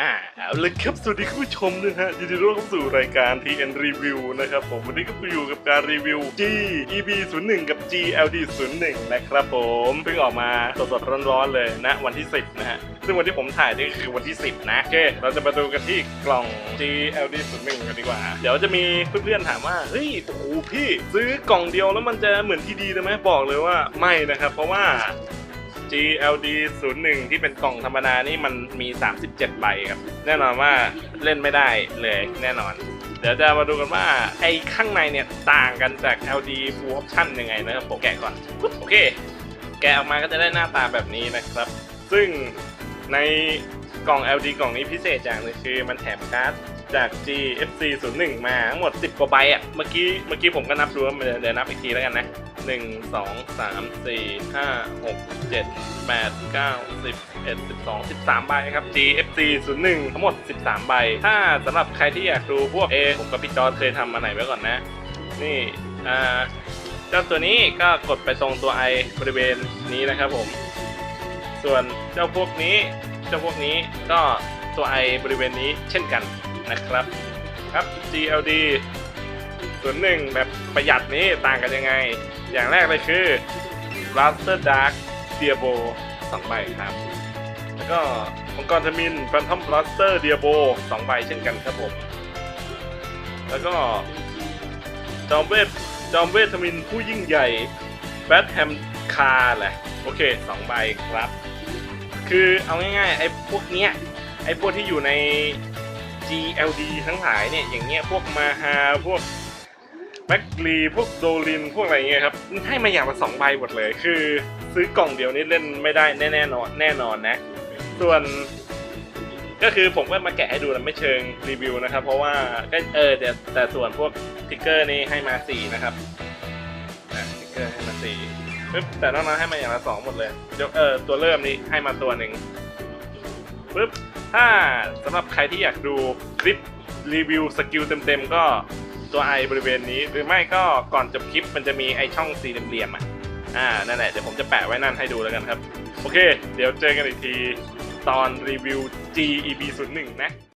อ่าเอาเลยครับสวัสดีคุณผู้ชมนะฮะยินดีต้อนรับสู่รายการ TN Review นะครับผมวันนี้ก็อยู่กับการรีวิว G EB 0 1กับ G LD 0 1นะครับผมเพิ่งออกมาสดๆร้อนๆเลยนะ วันที่ 10 นะฮะซึ่งวันที่ผมถ่ายนี่คือวันที่ 10 นะโอเคเราจะมาดูกันที่กล่อง G LD 0 1กันดีกว่า เดี๋ยวจะมีเพื่อนๆถามว่าเฮ้ยโอ้โหพี่ ซื้อกล่องเดียวแล้วมันจะเหมือนที่ดีเลยไหมบอกเลยว่าไม่นะครับเพราะว่า GLD 01 ที่เป็นกล่องธรรมดานี่มันมี 37ใบครับ แน่นอนว่าเล่นไม่ได้เลยแน่นอน เดี๋ยวจะมาดูกันว่าไอ้ข้างในเนี่ยต่างกันจาก LD Full Option ยังไงนะครับผมแกะก่อนโอเค แกะออกมาก็จะได้หน้าตาแบบนี้นะครับ ซึ่งในกล่อง LD กล่องนี้พิเศษอย่างนึงคือมันแถมการ์ด จาก GFC 01มาทั้งหมด 10 กว่าใบอะ เมื่อกี้เมื่อกี้ผมก็นับดูว่าเดี๋ยวเดี๋ยวนับอีกทีแล้วกันนะหนึ่งสองสามสี่ห้าหกเจ็ดแปดเก้าสิบเอ็ดสิบสองสิบสามใบครับ GFC 0 1ทั้งหมด 13 ใบ ถ้าสำหรับใครที่อยากดูพวกเอผมกับพี่จอร์จเคยทำมาไหนไว้ก่อนนะ นี่อ่าเจ้าตัวนี้ก็กดไปตรงตัวไอบริเวณนี้นะครับผม ส่วนเจ้าพวกนี้ เจ้าพวกนี้ก็ตัวไอบริเวณนี้เช่นกัน นะครับครับ GLD ส่วนหนึ่งแบบประหยัดนี้ต่างกันยังไง อย่างแรกเลยคือ Blaster Dark Diabo สองใบครับ แล้วก็มังกรทมิน Phantom Blaster Diabo สองใบเช่นกันครับผม แล้วก็จอมเวทจอมเวททมินผู้ยิ่งใหญ่แบทแฮมคาแหละ โอเคสองใบครับ คือเอาง่ายๆไอ้พวกเนี้ยไอ้พวกที่อยู่ใน GLD ทั้งหลายเนี่ยอย่างเงี้ยพวกมาฮาพวกแบ็กลีพวกโดลินพวกอะไรเงี้ยครับให้มาอย่างละสองใบหมดเลย คือซื้อกล่องเดียวนี่เล่นไม่ได้แน่แน่นอนแน่นอนนะ ส่วนก็คือผมก็มาแกะให้ดูแล้วไม่เชิงรีวิวนะครับ เพราะว่าก็เออแต่แต่ส่วนพวกทิกเกอร์นี่ให้มาสี่นะครับทิกเกอร์ให้มาสี่ปึ๊บแต่นอกนั้นให้มาอย่างละสองหมดเลยยกเออตัวเริ่มนี่ให้มาตัวหนึ่ง ปึ๊บถ้าสำหรับใครที่อยากดูคลิปรีวิวสกิลเต็มๆ ก็ตัวไอบริเวณนี้ หรือไม่ก็ก่อนจบคลิปมันจะมีไอช่องสี่เหลี่ยมๆอะอ่านั่นแหละเดี๋ยวผมจะแปะไว้นั่นให้ดูแล้วกันครับ โอเค เดี๋ยวเจอกันอีกทีตอนรีวิว GEB 0 1นะ